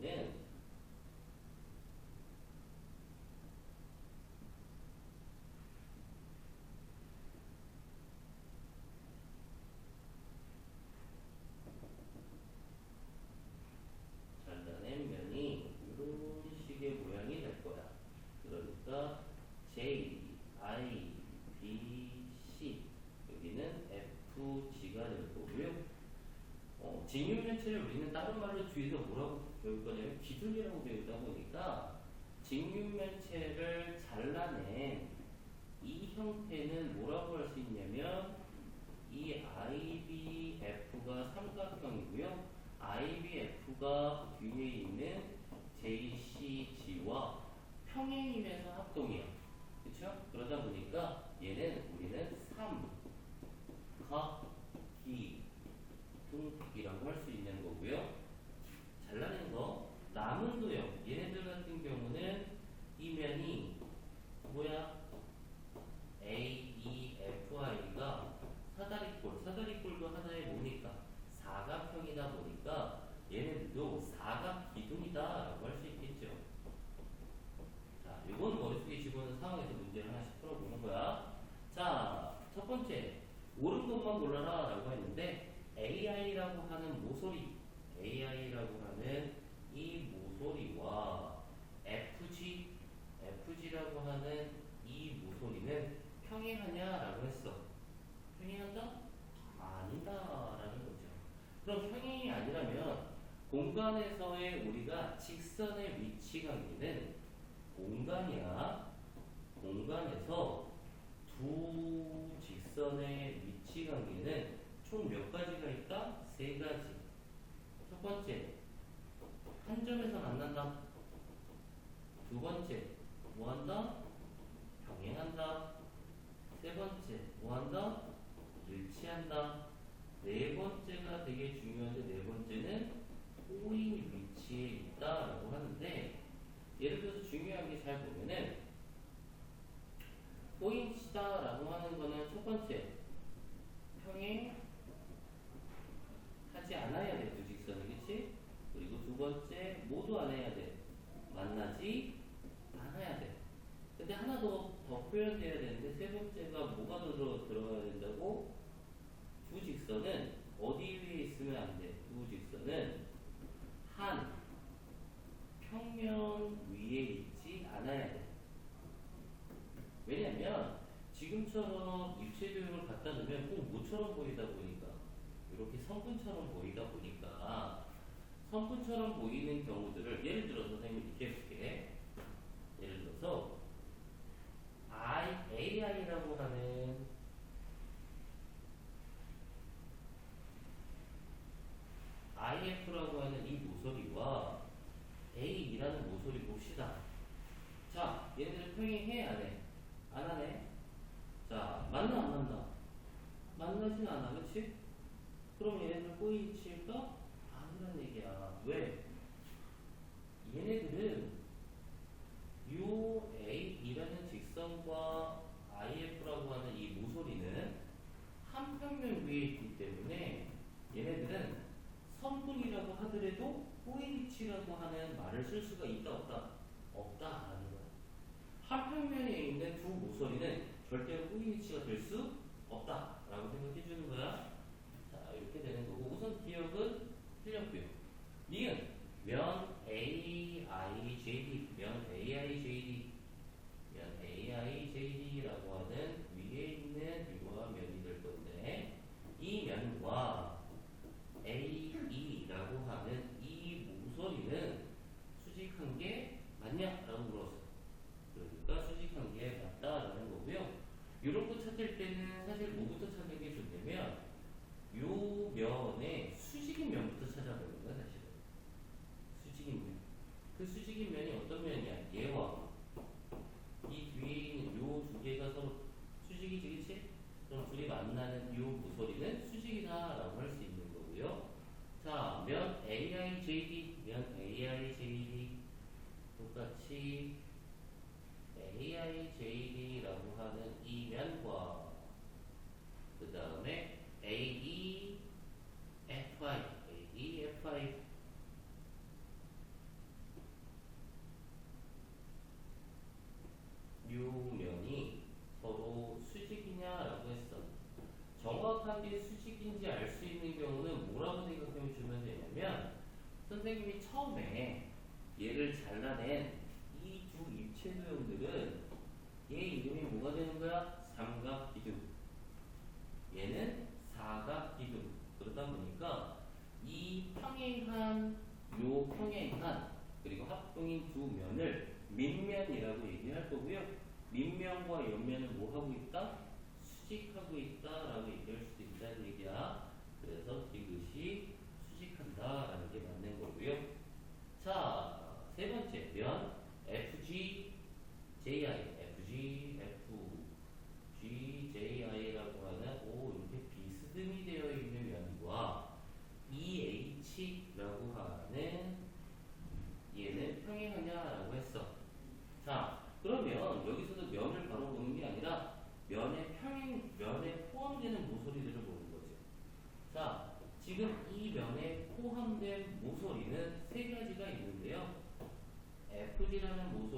있는 잘라낸 면이 이런 식의 모양이 될 거야. 그러니까 J, I, B, C 여기는 F, G가 될 거고요. 어, 직류 면체를 우리는 다른 말로 뒤에서 뭐라고 배울 거냐면 기준이라고 배우다 보니까 직육면체를 잘라낸 이 형태는 뭐라고 할 수 있냐면 이 IBF가 삼각형이고요. IBF가 뒤에 있는 JCG와 평행이면서 합동이에요. 그렇죠? 그러다 보니까 얘는 우리는 3각기둥이라고 할 수 있는 거고요. 잘라낸 거 남은 도형 얘네들 같은 경우는 이 면이 뭐야? A, E, F, I가 사다리꼴, 사다리꼴도 하나의 뭐니까 사각형이다 보니까 얘네들도 사각 기둥이다라고 할 수 있겠죠. 자, 이건 머릿속에 집어넣은 상황에서 문제를 하나씩 풀어보는 거야. 자, 첫 번째 옳은 것만 골라라 라고 했는데 AI라고 하는 모서리 AI라고 하는 이 모서리와 FG FG라고 하는 이 모서리는 평행하냐라고 했어. 평행한다? 아니다 라는 거죠. 그럼 평행이 아니라면 공간에서의 우리가 직선의 위치 관계는 공간이야. 공간에서 두 직선의 위치 관계는 총 몇 가지가 있다? 세 가지. 첫 번째, 한 점에서 만난다. 두 번째, 뭐 한다? 병행한다. 세 번째, 뭐 한다? 일치한다. 네 번째가 되게 중요한데 네 번째는 꼬인 위치에 있다라고 하는데 예를 들어서 중요한 게잘 보면은 꼬인치다라고 하는 거는 첫 번째 평행 하지 않아야 돼 두 직선이 그치? 그리고 두 번째 모두 안 해야 돼 만나지 않아야 돼 근데 하나 더, 더 표현돼야 되는데 세 번째가 뭐가 더 들어, 들어가야 된다고? 두 직선은 어디 위에 있으면 안 돼? 두 직선은 한 평면 위에 있지 않아야 돼. 왜냐면 지금처럼 입체 교육을 갖다 모처럼 보이다 보니까 이렇게 성분처럼 보이다 보니까 성분처럼 보이는 경우들을 예를 들어서 선생님이 이렇게 해볼게. 예를 들어서 I, AI라고 하는 IF라고 하는 이 모서리와 A이라는 모서리 봅시다. 자, 얘네들 평행해, 안 해? 안 하네? 자, 만나, 안 만나? 만나진 않아, 그치? 그럼 얘네들 꼬이칠까? 아니란 얘기야. 왜? 얘네들은 UA이라는 직선과 IF라고 하는 이 모서리는 한 평면 위에 있기 때문에 얘네들은 선분이라고 하더라도 꼬이치라고 하는 말을 쓸 수가 있다 없다 없다라는 거야. 한 평면에 있는 두 모서리는 절대로 꼬이치가 될 수 없다 라고 continuano a muovere.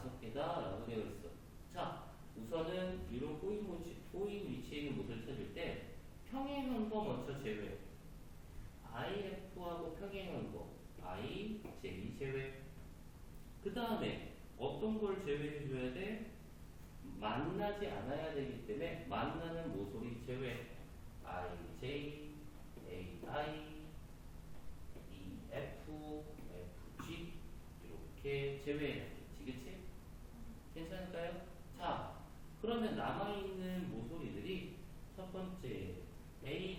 다섯 개다 라고 되어 있어. 자, 우선은 이런 꼬인, 위치, 꼬인 위치에 있는 모드를 찾을 때 평행한 거 먼저 제외. IF하고 평행한 거. I, J 제외. 그 다음에 어떤 걸 제외해줘야 돼? 만나지 않아야 되기 때문에 만나는 모서리 제외. I, J, A, I, E, F, F, G. 이렇게 제외해. 그러면 남아있는 모서리들이 첫 번째 A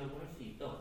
nuestro bolsito.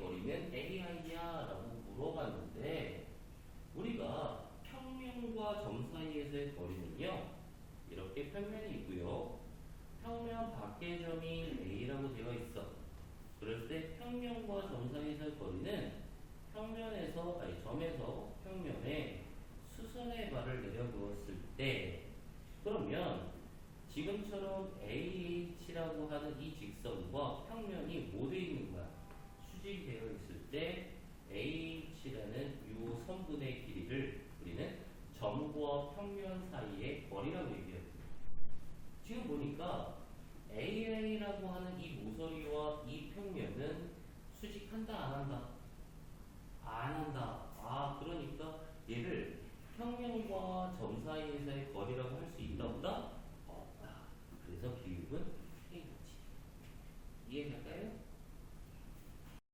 거리는 AI야? 라고 물어봤는데 우리가 평면과 점 사이에서의 거리는요 이렇게 평면이 있고요 평면 밖의 점이 A라고 되어 있어 그럴 때 평면과 점 사이에서의 거리는 평면에서 아니 점에서 평면에 수선의 발을 내려놓았을 때 그러면 지금처럼 AH라고 하는 이 직선과 수직되어 있을 때 H라는 유 선분의 길이를 우리는 점과 평면 사이의 거리라고 얘기해요. 지금 보니까